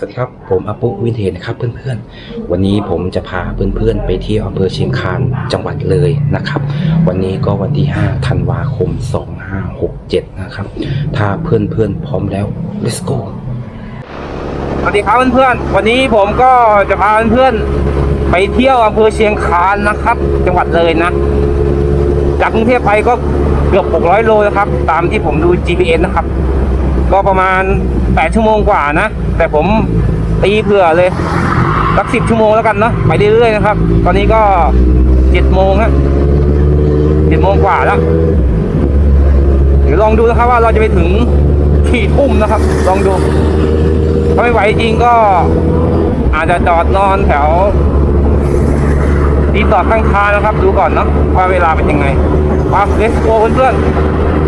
สวัสดีครับผมอาปุวินเทจนะครับเพื่อนๆ วันนี้ผมจะพาเพื่อนๆ ไปเที่ยวอำเภอเชียงคานจังหวัดเลยนะครับ วันนี้ก็วันที่ 5 ธันวาคม 2567 นะครับ ถ้าเพื่อนๆ พร้อมแล้ว let's go สวัสดีครับเพื่อนๆ วันนี้ผมก็จะพาเพื่อนๆ ไปเที่ยวอำเภอเชียงคานนะครับ จังหวัดเลยนะ จากกรุงเทพไปก็เกือบ 600 โลนะครับ ตามที่ผมดู GPS นะครับ ก็ประมาณ 8 ชั่วโมงกว่านะ แต่ผมตีเผื่อเลยสัก10ชั่วโมงแล้วกันเนาะไปเรื่อยๆนะครับ ตอนนี้ก็7โมงฮะ7โมงกว่าแล้วเดี๋ยวลองดูนะครับว่าเราจะไปถึงที่ทุ่มนะครับ ลองดู ถ้าไม่ไหวจริงก็อาจจะจอดนอนแถวรีสอข้างทางนะครับ ดูก่อนเนาะว่าเวลาเป็นยังไงมาเลสโกเพื่อนๆ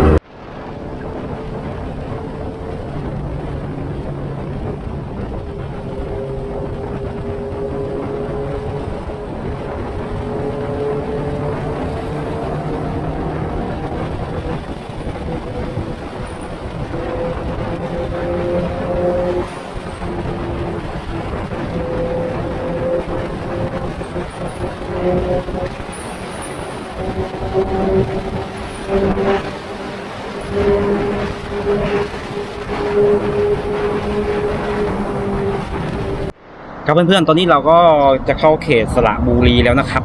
ครับเพื่อนๆ ตอนนี้เราก็จะเข้าเขตสระบุรีแล้วนะครับ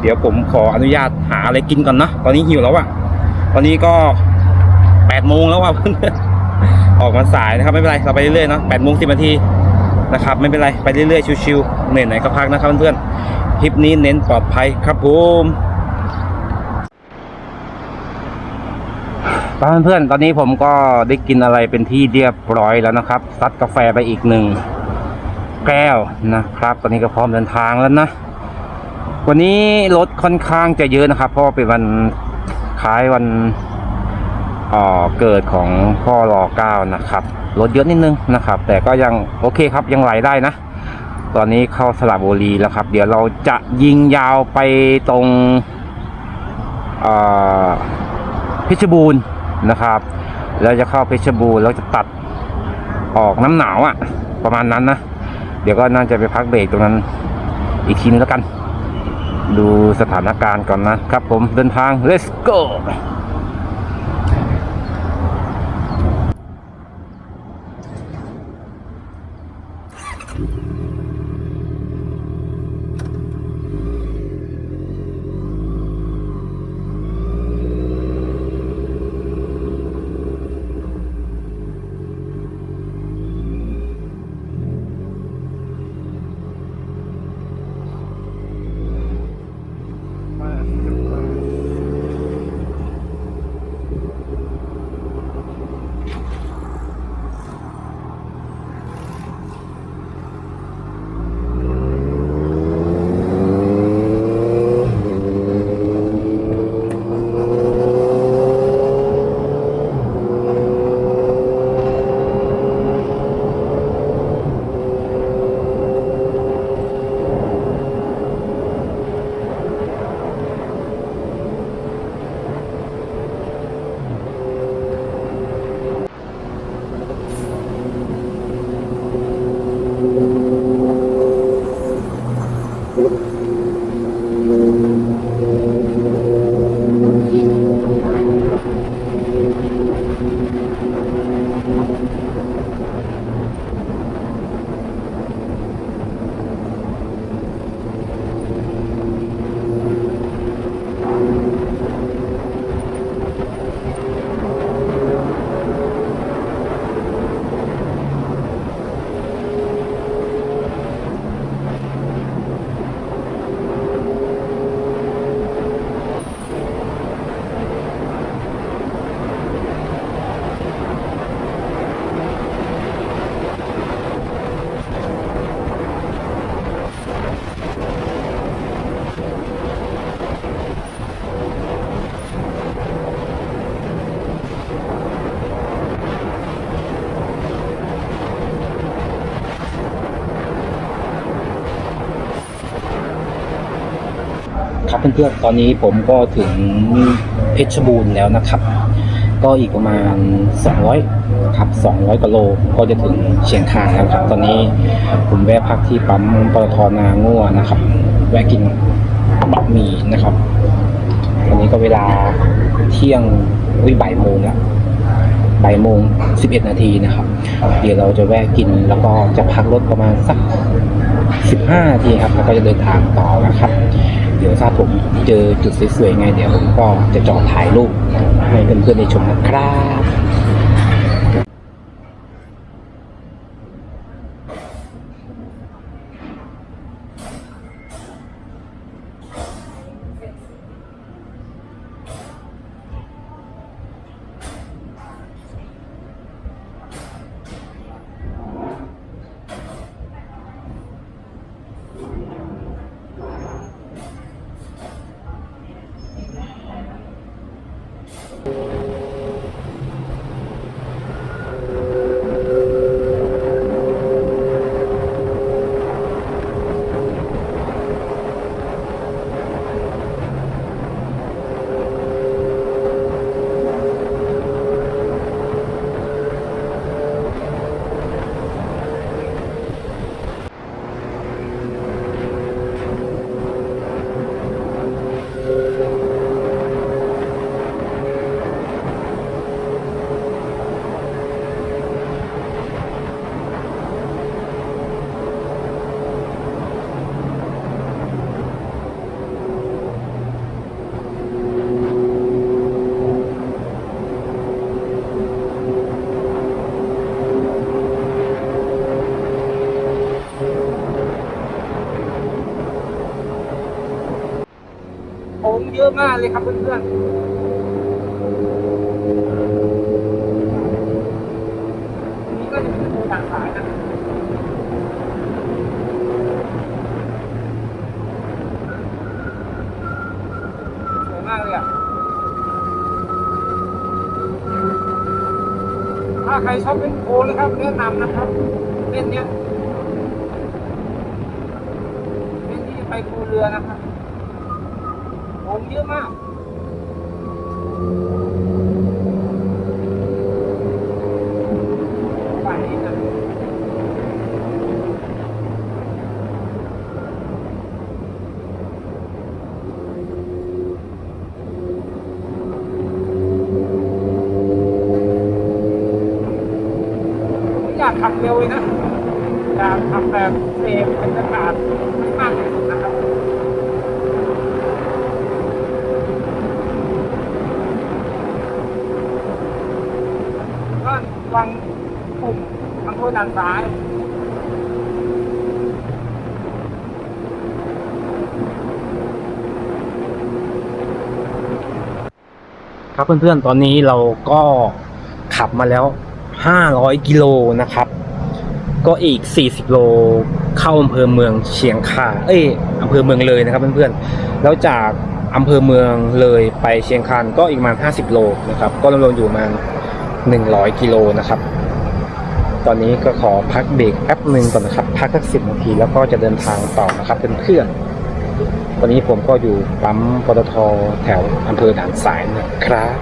เดี๋ยวผมขออนุญาตหาอะไรกินก่อนนะตอนนี้หิวแล้วอะตอนนี้ก็แปดโมงแล้วอะเพื่อนๆออกมาสายนะครับไม่เป็นไรเราไปเรื่อยๆเนาะแปดโมงสิบนาทีนะครับไม่เป็นไรไปเรื่อยๆชิวๆเหนื่อยไหนก็พักนะครับเพื่อนๆคลิปนี้เน้นปลอดภัยครับผมเพื่อนๆตอนนี้ผมก็ได้กินอะไรเป็นที่เรียบร้อยแล้วนะครับซัดกาแฟไปอีกหนึ่ง แก้วนะครับ ตอนนี้ก็พร้อมเดินทางแล้วนะ วันนี้รถค่อนข้างจะเยอะนะครับ เพราะเป็นวันคล้ายวันเอ่อเกิดของพ่อรอเก้านะครับรถเยอะนิดนึงนะครับ แต่ก็ยังโอเคครับยังไหลได้นะ ตอนนี้เข้าสระบุรีแล้วครับ เดี๋ยวเราจะยิงยาวไปตรงเอ่อเพชรบูรณ์นะครับแล้วจะเข้าเพชรบูรณ์แล้วจะตัดออกน้ำหนาวอะ่ะ ประมาณนั้นนะ ดี๋ยวก็น่าจะไปพักเบรกตรงนั้น อีกทีนึงแล้วกัน ดูสถานการณ์ก่อนนะครับผมเดินทาง let's go ครั พื่อนๆ ตอนนี้ผมก็ถึงเพชรบูรณ์แล้วนะครับ ก็อีกประมาณ 200ครับ200กิโลก็จะถึงเชียงคานแล้วครับ ตอนนี้ผมแวะพักที่ปั๊มปตทนาง่วนะครับ แวะกินบะหมี่นะครับวันนี้ก็เวลาเที่ยงวิบ่ายโมงแล้วบ่ายโมงสิบเอ็ดนาทีนะครับ เดี๋ยวเราจะแวะกินแล้วก็จะพักรถประมาณสักสิบห้านาทีครับ แล้วก็จะเดินทางต่อนะครับ เดี๋ยวถ้าผมเจอจุดสวยๆไงเดี๋ยวผมก็จะจอดถ่ายรูปให้เพื่อนๆได้ชมนะครับ ผมเยอะมากเลยครับเพื่อนๆนี่ก็จะเป็นตัวต่างสายนะสวยมากเลยอะ ถ้าใครชอบเป็นโคนะครับแนะนำนะครับเล่นเนี้ยเล่นที่ไปคูเรือนะครับ เยอะมากขับเร็วเลยนะอยากขับแบบเซฟบรรยากาศไม่มากที่สุดนะครับ ก็วางปุ่ม ทางโทานซ้ายครับเพื่อนๆ ตอนนี้เราก็ขับมาแล้ว 500 กิโลนะครับ ก็อีก 40 โลเข้าอำเภอเมืองเชียงคานเอ้ยอำเภอเมืองเลยนะครับเพื่อนๆ แล้วจากอำเภอเมืองเลยไปเชียงคานก็อีกประมาณ 50 โลนะครับ ก็รวมๆอยู่ประมาณ 100 กิโลนะครับ ตอนนี้ก็ขอพักเบรกแป๊บหนึ่งก่อนนะครับ พักสักสิบนาทีแล้วก็จะเดินทางต่อนะครับเพื่อนๆตอนนี้ผมก็อยู่ปั๊มปตทแถวอำเภอด่านสายนะครับ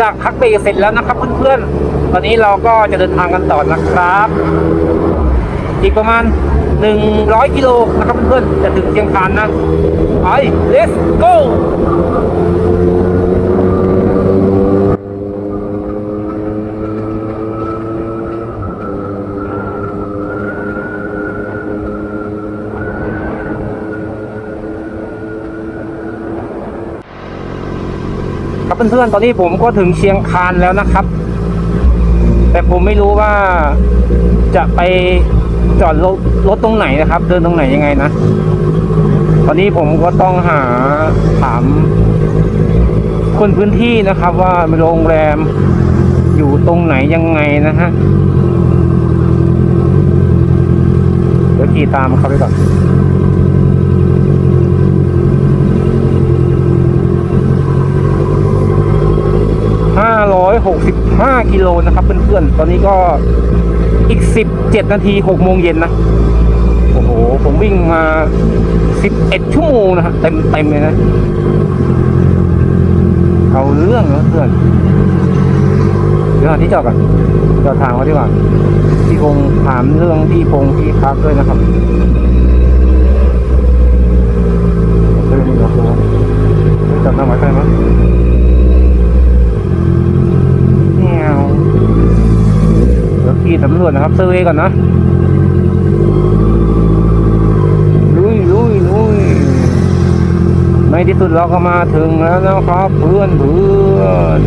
จากพักเบรกเสร็จแล้วนะครับเพื่อนๆ ตอนนี้เราก็จะเดินทางกันต่อนะครับ อีกประมาณ 100 กิโลนะครับเพื่อนๆ จะถึงเชียงคานนะไป let's go พื่อนๆ ตอนนี้ผมก็ถึงเชียงคานแล้วนะครับ แต่ผมไม่รู้ว่าจะไปจอดรถรถตรงไหนนะครับ เดินตรงไหนยังไงนะ ตอนนี้ผมก็ต้องหาถามคนพื้นที่นะครับว่าโรงแรมอยู่ตรงไหนยังไงนะฮะเดี๋ยวขี่ตามเขาไปก่อน 5 กิโลนะครับเพื่อนๆ ตอนนี้ก็อีก 17 นาที6โมงเย็นนะ โอ้โห ผมวิ่งมา 11 ชั่วโมงนะเต็มเต็มๆเลยนะ เอาเรื่องนะเพื่อนเดี๋ยวหาที่จอดก่อนจอดทางไว้ดีกว่าพี่พงษ์ถามเรื่องที่พงษ์ที่พักด้วยนะครับเฮ้ยนี่เหรอจอดหน้าไว้ใช่ไหมแนว เดี๋ยวขี่สำรวจนะครับเซอร์เวยก่อนนะลุยลุยลุยในที่สุดเราก็มาถึงแล้วนะครับ เพื่อนเพื่อน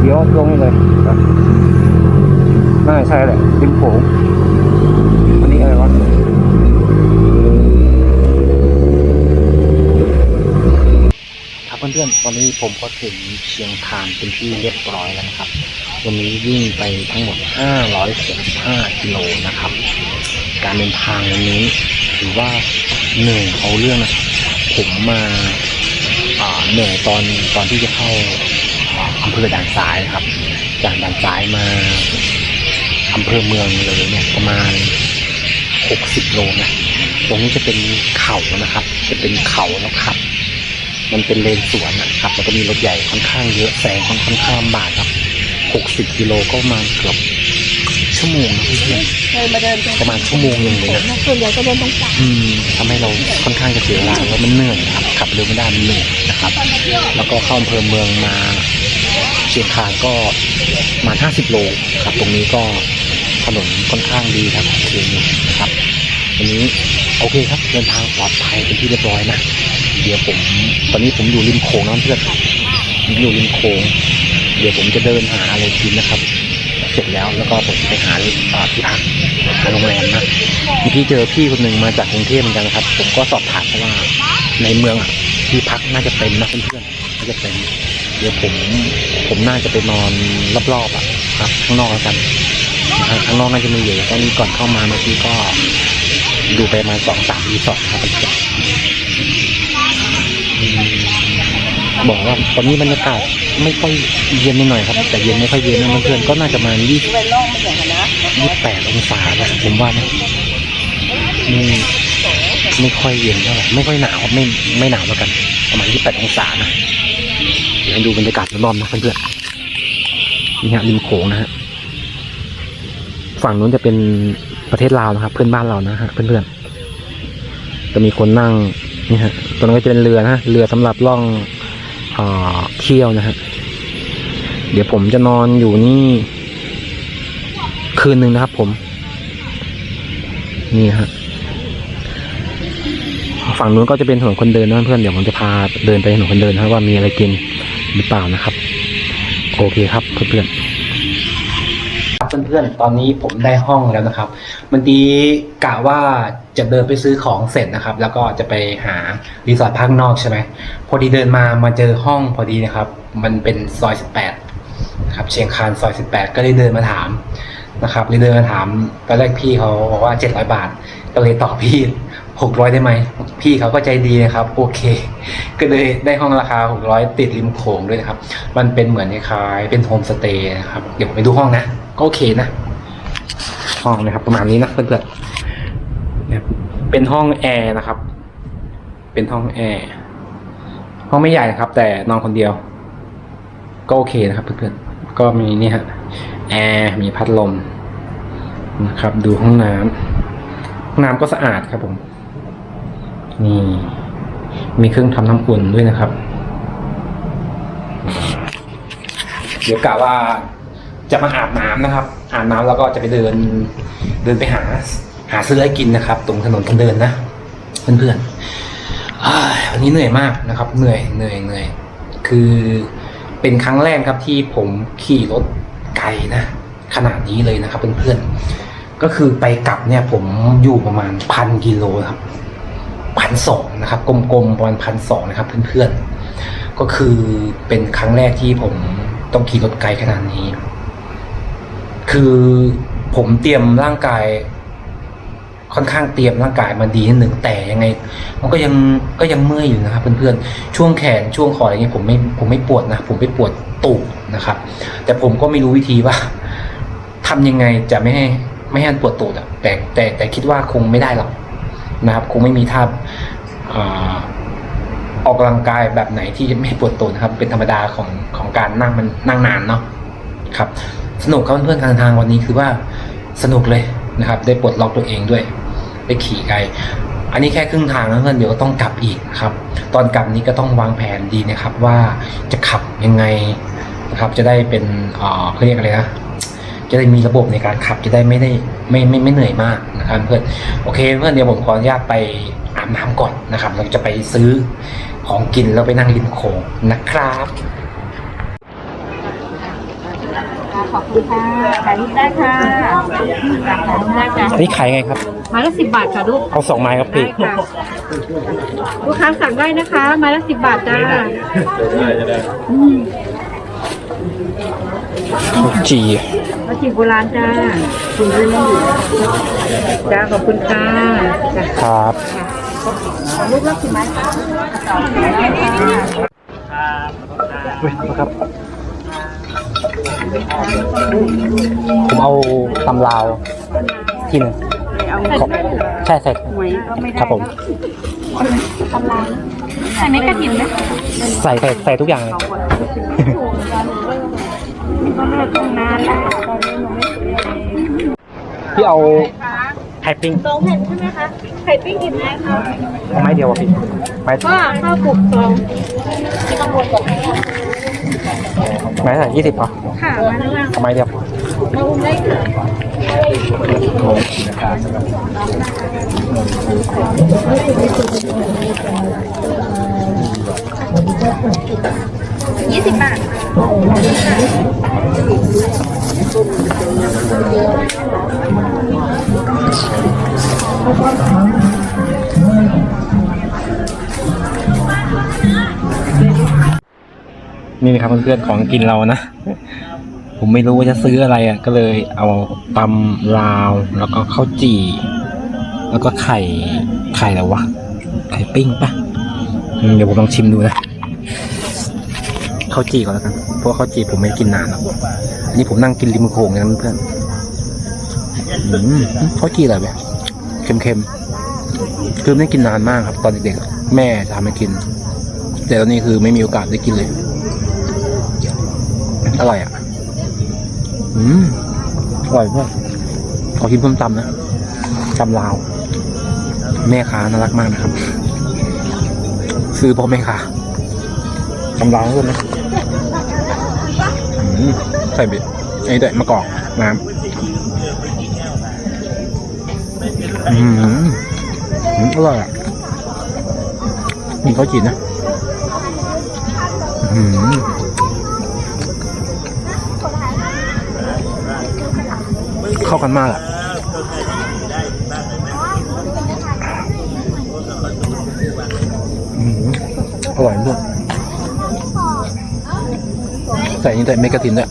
เดี๋ยวลงนี่เลยน่าใช่แหละริมโขงอันนี้อะไรวะครับเพื่อนๆตอนนี้ผมก็ถึงเชียงคานเป็นที่เรียบร้อยแล้วนะครับ วันนี้วิ่งไปทั้งหมด 565กิโลนะครับ การเดินทางวันนี้ถือว่าเหนื่อยเอาเรื่องนะผมมาเหนื่อยตอนตอนที่จะเข้าอำเภอด่านซ้ายนะครับ จากด่านซ้ายมาอำเภอเมืองเลยเนี่ยประมาณ 60 โลนะ ตรงนี้จะเป็นเขานะครับ จะเป็นเขาแล้วครับ มันเป็นเลนสวนนะครับ แล้วก็มีรถใหญ่ค่อนข้างเยอะแซงค่อนข้างลำบากครับ 60กิโลก็ประมาณเกือบชั่วโมงนะเพื่อนเคยมาเดินตรงประมาณชั่วโมงหนึ่งเลยนะส่วนใหญ่จะเดินตรงกลางอืมทำให้เราค่อนข้างจะเสียเวลาแล้วมันเหนื่อยนะครับขับเร็วไม่ได้มันเหนื่อยนะครับ แล้วก็เข้าอำเภอเมืองมาเชียงคานก็ประมาณ50โลครับ ตรงนี้ก็ถนนค่อนข้างดีครับโอเคอยู่นะครับวันนี้โอเคครับเดินทางปลอดภัยเป็นที่เรียบร้อยนะเดี๋ยวผม ตอนนี้ผมอยู่ริมโขงนะเพื่อนผมอยู่ริมโขง เดี๋ยวผมจะเดินหาอะไรกินนะครับ เสร็จแล้วแล้วก็ผมจะไปหาที่พักหาโรงแรมนะเมื่เจอพี่คนหนึ่งมาจากกรุงเทพเหมือนกันนะครับ ผมก็สอบถามเขาว่าในเมืองอะที่พักน่าจะเต็มนะเพื่อนๆน่าจะเต็มเดี๋ยวผมผมน่าจะไปนอนรอบๆอะครับข้างนอกแล้วกันข้างนอกน่าจะมีอยู่ตอนนี้ก่อนเข้ามาเมื่อกี้ก็ดูไปมาสองสามรีสอร์ทครับ บอกว่าตอนนี้บรรยากาศไม่ค่อยเย็นไปหน่อยครับ แต่เย็นไม่ค่อยเย็นนะเพื่อนๆก็น่าจะมาณยี่ยี่แปดองศานะผมว่านะไม่ไม่ค่อยเย็นเท่าไหร่ไม่ค่อยหนาวไม่ไม่หนาวแล้วกัน ประมาณยี่แปดองศานะเดี๋ยวให้ดูบรรยากาศรอบๆนะเพื่อนๆนี่ฮะริมโขงนะฮะฝั่งนู้นจะเป็นประเทศลาวนะครับ เพื่อนบ้านเรานะฮะเพื่อนๆจะมีคนนั่งนี่ฮะตรงนั้นก็จะเป็นเรือนะเรือสำหรับล่อง เที่ยวนะฮะเดี๋ยวผมจะนอนอยู่นี่ คืนหนึ่งนะครับผม นี่ฮะฝั่งนู้นก็จะเป็นถนนคนเดินนะเพื่อนเดี๋ยวผมจะพาเดินไปถนนคนเดินนะครับว่ามีอะไรกินหรือเปล่านะครับ โอเคครับเพื่อนๆ เพื่อนๆ ตอนนี้ผมได้ห้องแล้วนะครับเมื่อกี้กะว่าจะเดินไปซื้อของเสร็จนะครับ แล้วก็จะไปหารีสอร์ทพักนอกใช่ไหมพอดีเดินมามาเจอห้องพอดีนะครับ มันเป็นซอย 18ครับเชียงคานซอย 18 ก็เลยเดินมาถามนะครับเลยเดินมาถามตอนแรกพี่เขาบอกว่า 700 บาท ก็เลยต่อพี่ บพี่600ได้ไหม พี่เขาก็ใจดีนะครับ โอเค ก็เลยได้ห้องราคา600ติดริมโขงด้วยนะครับ มันเป็นเหมือนคล้ายเป็นโฮมสเตย์นะครับ เดี๋ยวผมไปดูห้องนะ ก็โอเคนะ ห้องนะครับ ประมาณนี้นะเพื่อนๆเนี่ยเป็นห้องแอร์นะครับ เป็นห้องแอร์ ห้องไม่ใหญ่นะครับ แต่นอนคนเดียว ก็โอเคนะครับเพื่อนๆ ก็มีนี่ฮะ แอร์ มีพัดลมนะครับ ดูห้องน้ำห้องน้ำก็สะอาดครับผม นี่ มีเครื่องทำน้ำอุ่นด้วยนะครับ เดี๋ยวกะว่าจะมาอาบน้ำนะครับ อาบน้ำแล้วก็จะไปเดิน เดินไปหา หาซื้ออะไรกินนะครับ ตรงถนนคนเดินนะเพื่อนๆวันนี้เหนื่อยมากนะครับ เหนื่อยเหนื่อยเหนื่อยคือเป็นครั้งแรกครับที่ผมขี่รถไกลนะขนาดนี้เลยนะครับเพื่อนๆก็คือไปกลับเนี่ยผมอยู่ประมาณพันกิโลครับ พันสองนะครับกลมๆประมาณพันสองนะครับเพื่อนๆ ก็คือเป็นครั้งแรกที่ผมต้องขี่รถไกลขนาดนี้ คือผมเตรียมร่างกาย ค่อนข้างเตรียมร่างกายมาดีนิดหนึ่งแต่ยังไง มันก็ยังก็ยังเมื่อยอยู่นะครับเพื่อนๆช่วงแขนช่วงคออะไรเงี้ยผมไม่ผมไม่ปวดนะผมไปปวดตูดนะครับ แต่ผมก็ไม่รู้วิธีว่าทำยังไงจะไม่ให้ไม่ให้มันปวดตูดอะแต่แต่แต่คิดว่าคงไม่ได้หรอก นะครับ คงไม่มีท่าออกกำลังกายแบบไหนที่จะไม่ปวดตูดนะครับ เป็นธรรมดาของของการนั่งมันนั่งนานเนาะครับ สนุกครับเพื่อนๆทางทางวันนี้คือว่าสนุกเลยนะครับ ได้ปลดล็อกตัวเองด้วย ได้ขี่ไกลอันนี้แค่ครึ่งทางนะเพื่อนเดี๋ยวต้องกลับอีกครับ ตอนกลับนี้ก็ต้องวางแผนดีนะครับว่าจะขับยังไงนะครับ จะได้เป็นเอ่อเขาเรียกอะไรนะ จะได้มีระบบในการขับจะได้ไม่ได้ไม่ไม่ไม่เหนื่อยมากนะครับเพื่อนโอเคเพื่อนเดี๋ยวผมขออนุญาตไปอาบน้ำก่อนนะครับ เราจะไปซื้อของกินแล้วไปนั่งริมโขงนะครับขอบคุณค่ะถ่ายรูปได้ค่ะถ่ายรูปได้ค่ะอันนี้ขายไงครับไมาละสิบบาทค่ะลูกเอาสองไม้ครับได้พี่ค่ะลูกค้าสั่งได้นะคะไมาละสิบบาทจ้าอืมจี มาจีบโบราณจ้าคุณรุ่นจ้าขอบคุณค่ะจ้าครับลูกรับสิบไม้ค่ะเว้ยครับ ผมเอาตำลาวที่หนึ่งเอาขอใช่ใส่หวยก็ไม่ได้ครับผมกำลังใส่ไม่กระถิ่นไหมใส่ใส่ใส่ทุกอย่างเลย ก็เลิกตั้งนานแล้วตอนนี้หนูไม่ซื้ออะไรพี่เอาไข่ปิ้งสองแผ่นใช่ไหมคะ ไข่ปิ้งกี่ไม้คะเอาไม้เดียวอะพี่ไม้ก็ข้าวปลุกสองไม้ไหนยี่สิบเหรอค่ะมาแล้วค่ะเอาไม้เดียวมาอุ้มได้ค่ะ ยี่สิบบาทนี่นะครับเพื่อนๆของกินเรานะ ผมไม่รู้ว่าจะซื้ออะไรอะ ก็เลยเอาตำลาวแล้วก็ข้าวจี่ แล้วก็ไข่ไข่อะไรวะ ไข่ปิ้งปะเดี๋ยวผมลองชิมดูนะ ข้าวจี่ก่อนแล้วกัน เพราะข้าวจี่ผมไม่กินนานแล้วอันนี้ผมนั่งกินริมโขงนะเพื่อนอืมข้าวจี่อะไรแบบเค็มๆ คือไม่กินนานมากครับ ตอนเด็กๆ แม่ทำให้กิน แต่ตอนนี้คือไม่มีโอกาสได้กินเลย อร่อยอะ อืม อร่อยมากขอกินส้มตำนะตำลาว แม่ค้าน่ารักมากนะครับ ซื้อพราะแม่ค้าตำลาวด้วยนะอืม ใส่บ็ดไอ้เด็มะกอกน้ำอืมอืมอร่อยอะมีข้าวจีนนะอืมเข้ากันมากอะอืมอร่อยด้วย ส่นี่แต่เมกะทินด้วย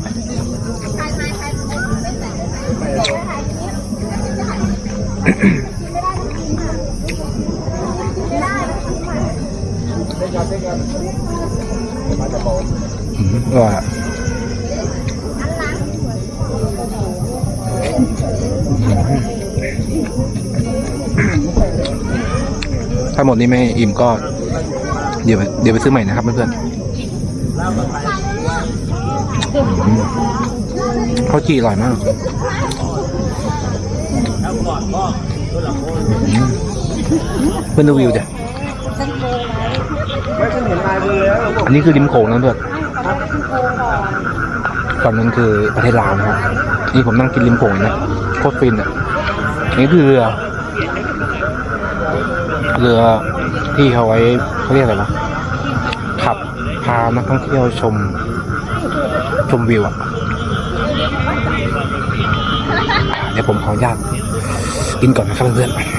อืมอร่อยอะถ้าหมดนี้ไม่อิ่มก็ เดี๋ยวเดี๋ยวไปซื้อใหม่นะครับเพื่อนๆ อืมข้าวจี่อร่อยมากอืมเพื่อนดูวิวเดี๋ยวอันนี้คือริมโขงนะเพื่อนฝั่งนั้นคือประเทศลาวนะครับนี่ผมนั่งกินริมโขงนะโคตรฟินอะอันนี่คือเรือเรือที่เขาไว้เขาเรียกอะไรวะขับพานักท่องเที่ยวชม ชมวิวอะเดี๋ยวผมขออนุญาตกินก่อนนะครับเพื่อนๆ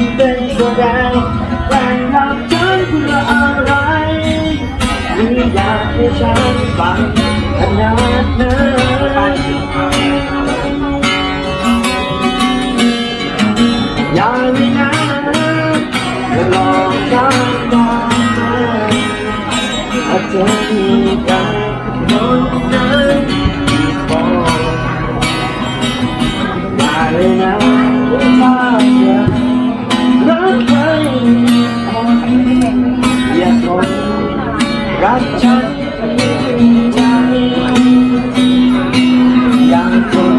ำเป็นแสดงแกล้งทำฉันเพื่ออะไรหรืออยากให้ฉันฟังขนาดนั้นอย่าเลยนะอย่าลองทำตามมาถ้าเธอมีกันคนนั้นที่พอได้เลยนะ รักฉันย่าทน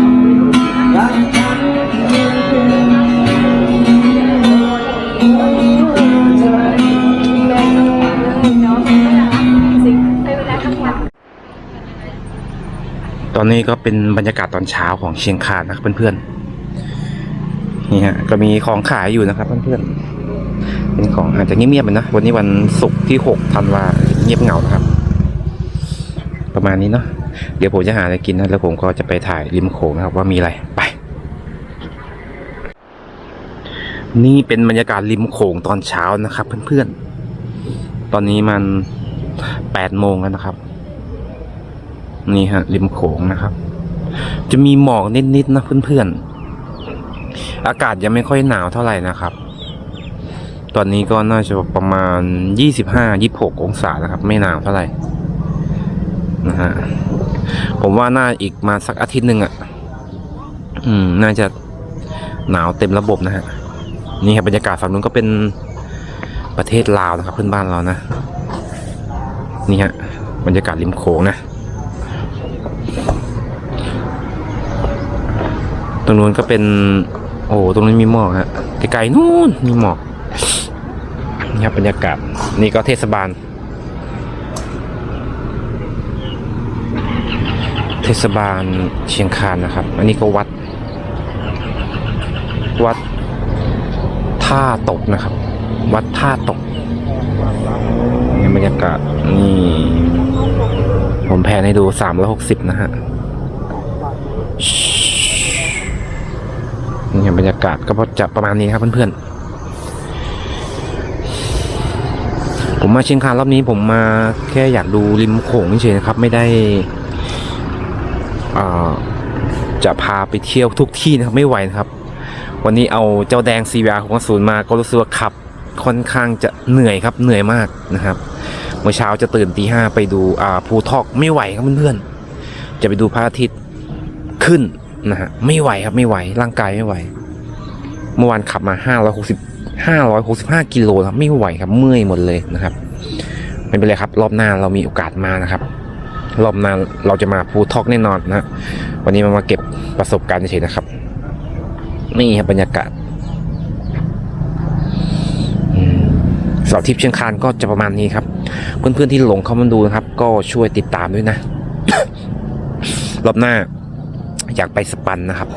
รักฉันตอนนี้ก็เป็นบรรยากาศตอนเช้าของเชียงคานนะครับเพื่อนๆ นี่ฮะก็มีของขายอยู่นะครับเพื่อนๆเป็นของอาจจะเงียบๆไปนะ วันนี้วันศุกร์ที่หกธันวา เงียบเหงานะครับ ประมาณนี้เนาะเดี๋ยวผมจะหาอะไรกินนะแล้วผมก็จะไปถ่ายริมโขงนะครับ ว่ามีอะไรไป นี่เป็นบรรยากาศริมโขงตอนเช้านะครับ เพื่อนๆ ตอนนี้มันแปดโมงแล้วนะครับ นี่ฮะริมโขงนะครับ จะมีหมอกนิดๆนะเพื่อนๆ อากาศยังไม่ค่อยหนาวเท่าไหร่นะครับ ตอนนี้ก็น่าจะประมาณยี่สิบห้ายี่หกองศานะครับ ไม่หนาวเท่าไหร่นะฮะผมว่าน่าอีกมาสักอาทิตย์หนึ่งอะ อืม น่าจะหนาวเต็มระบบนะฮะ นี่ครับบรรยากาศฝั่งนู้นก็เป็นประเทศลาวนะครับเพื่อนบ้านเรานะ นี่ฮะบรรยากาศริมโขงนะตรงนู้นก็เป็น โอ้ตรงนี้มีหมอกฮะไกลๆนู่นมีหมอก ครับบรรยากาศนี่ก็เทศบาล เทศบาลเชียงคานนะครับ อันนี้ก็วัด วัดท่าตกนะครับ วัดท่าตกนี่บรรยากาศนี่ผมแพนให้ดูสามร้อยหกสิบนะฮะนี่บรรยากาศก็จะประมาณนี้ครับเพื่อนๆ ผมมาเชียงคานรอบนี้ผมมาแค่อยากดูริมโขงเฉยๆนะครับ ไม่ได้อ่าจะพาไปเที่ยวทุกที่นะครับไม่ไหวนะครับ วันนี้เอาเจ้าแดง CBR ของศูนย์มาก็รู้สึกว่าขับค่อนข้างจะเหนื่อยครับเหนื่อยมากนะครับ เมื่อเช้าจะตื่นตีห้าไปดูภูทอกไม่ไหวครับเพื่อนๆจะไปดูพระอาทิตย์ขึ้นนะฮะไม่ไหวครับไม่ไหวร่างกายไม่ไหว เมื่อวานขับมาห้าร้อยหกสิบ ห้าร้อยหกสิบห้ากิโลครับไม่ไหวครับเมื่อยหมดเลยนะครับไม่เป็นไรครับ รอบหน้าเรามีโอกาสมานะครับ รอบหน้าเราจะมาภูทอกแน่นอนนะวันนี้มามาเก็บประสบการณ์เฉยนะครับนี่ครับบรรยากาศอืมเสาร์ทริปเชียงคานก็จะประมาณนี้ครับ เพื่อนๆที่หลงเข้ามาดูนะครับ ก็ช่วยติดตามด้วยนะ รอบหน้าอยากไปสปันนะครับ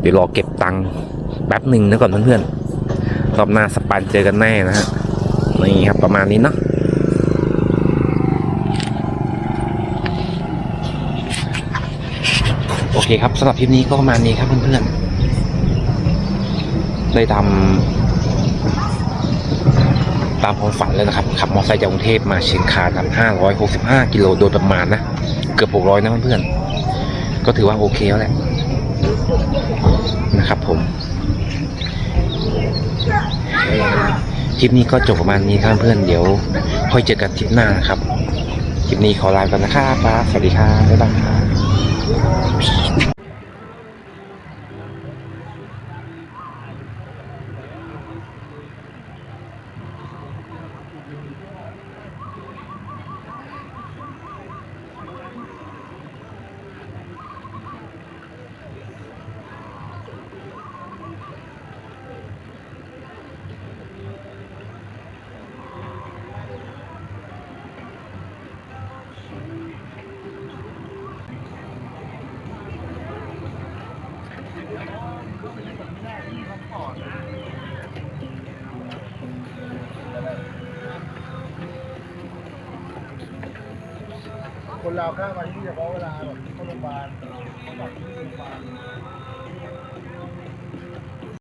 เดี๋ยวรอเก็บตังค์แป๊บหนึ่งนะก่อนเพื่อนๆ รอบหน้าสปันเจอกันแน่นะฮะนี่ครับประมาณนี้เนาะโอเคครับสำหรับคลิปนี้ก็ประมาณนี้ครับเพื่อนๆได้ทำตามความฝันแล้วนะครับ ขับมอเตอร์ไซค์จากกรุงเทพมาเชียงคานครับ565 กิโลโดยประมาณนะ เกือบ 600 นะเพื่อนๆก็ถือว่าโอเคแล้วแหละนะครับผม คลิปนี้ก็จบประมาณนี้ครับเพื่อนเดี๋ยวค่อยเจอกันคลิปหน้าครับ คลิปนี้ขอลาไปก่อนนะครับสวัสดีครับบ๊ายบาย ค